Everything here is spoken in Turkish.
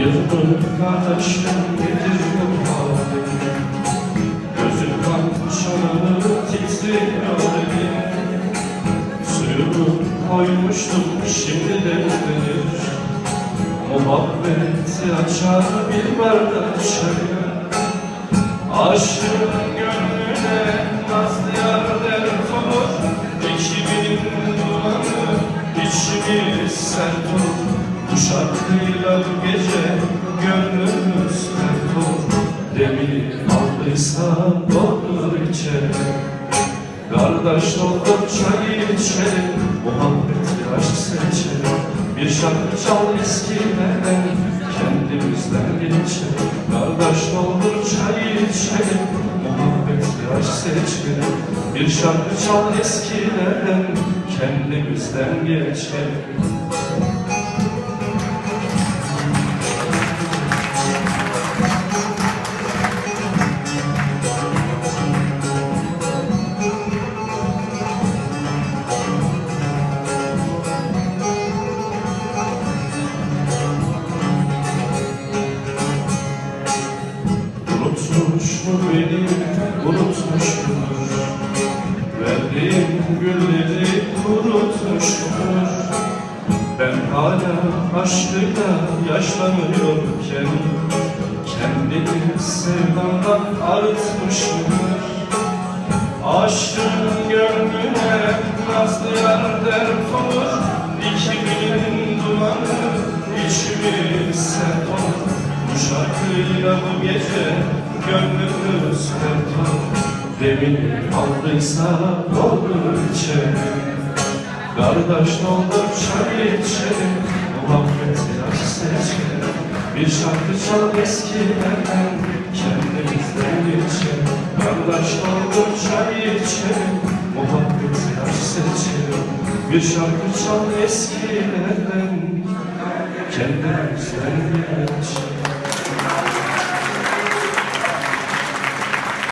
Hayırdır kardeşim bu halin Gözüm kan çanağı titriyor elim Suyunu koymuştum şimdi demlenir Muhabbeti açar bir bardak çayı Aşığın gönlüne nazlı yar olur İkimiz dumanı içimiz sert olur Bu şarkıyla bu gece Demir aldıysa doldur içelim Kardeş doldur çayı içelim Muhabbeti aşk seçelim Bir şarkı çal eskilerden Kendimizden geçelim Kardeş doldur çayı içelim Muhabbeti aşk seçelim Bir şarkı çal eskilerden Kendimizden geçelim Unutmuş mu beni, unutmuş mudur? Verdiğim gülleri unutmuştur. Ben hala aşkıyla yaşlanıyorken Kendini sevdandan arıtmış mıdır? Aşkın gönlüne nazlı yar dert olur İkimizin dumanı içimiz sert olur Bu şarkıyla bu gece gönlümüz olur Demin aldıysa doldur içelim Kardeş doldur çay içelim Muhabbeti aşk seçelim Bir şarkı çal eskilerden Kendimizden geçelim Kardeş doldur çay içelim Muhabbeti aşk seçelim Bir şarkı çal eskilerden Kendimizden geçelim